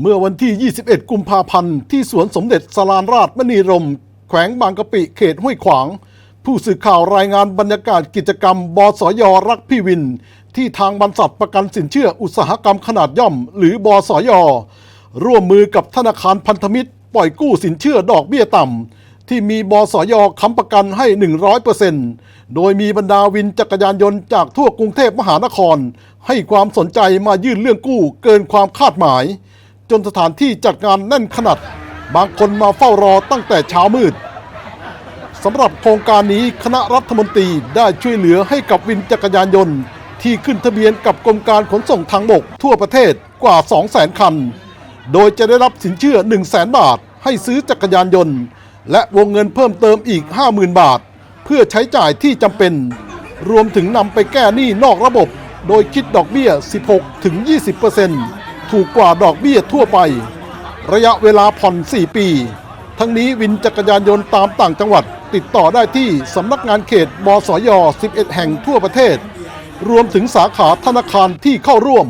เมื่อวันที่ 21 กุมภาพันธ์ที่สวนสมเด็จสลานราชมณีรม แขวงบางกะปิเขตห้วยขวาง ผู้สื่อข่าวรายงานบรรยากาศกิจกรรม บสยรักพี่วิน ที่ทางบรรษัทประกันสินเชื่ออุตสาหกรรมขนาดย่อม หรือบสยร่วมมือกับธนาคารพันธมิตร ปล่อยกู้สินเชื่อดอกเบี้ยต่ำ ที่มีบสยค้ำประกันให้ 100%โดยมีบรรดาวินจักรยานยนต์จากทั่วกรุงเทพมหานคร ให้ความสนใจมายื่นเรื่องกู้เกินความคาดหมาย จนสถานที่จัดงานแน่นขนาด บางคนมาเฝ้ารอตั้งแต่เช้ามืดสำหรับโครงการนี้คณะรัฐมนตรีได้ช่วยเหลือให้กับวินจักรยานยนต์ ที่ขึ้นทะเบียนกับกรมการขนส่งทางบกทั่วประเทศกว่า 200,000 คัน โดยจะได้รับสินเชื่อ 100,000 บาท ให้ซื้อจักรยานยนต์ และวงเงินเพิ่มเติมอีก 50,000 บาท เพื่อใช้จ่ายที่จำเป็น รวมถึงนำไปแก้หนี้นอกระบบ โดยคิดดอกเบี้ย 16-20%ถูกกว่าดอกเบี้ยทั่วไป ระยะเวลาผ่อน 4 ปี ทั้งนี้วินจักรยานยนต์ตามต่างจังหวัด ติดต่อได้ที่สำนักงานเขตบสย 11 แห่งทั่วประเทศ รวมถึงสาขาธนาคารที่เข้าร่วม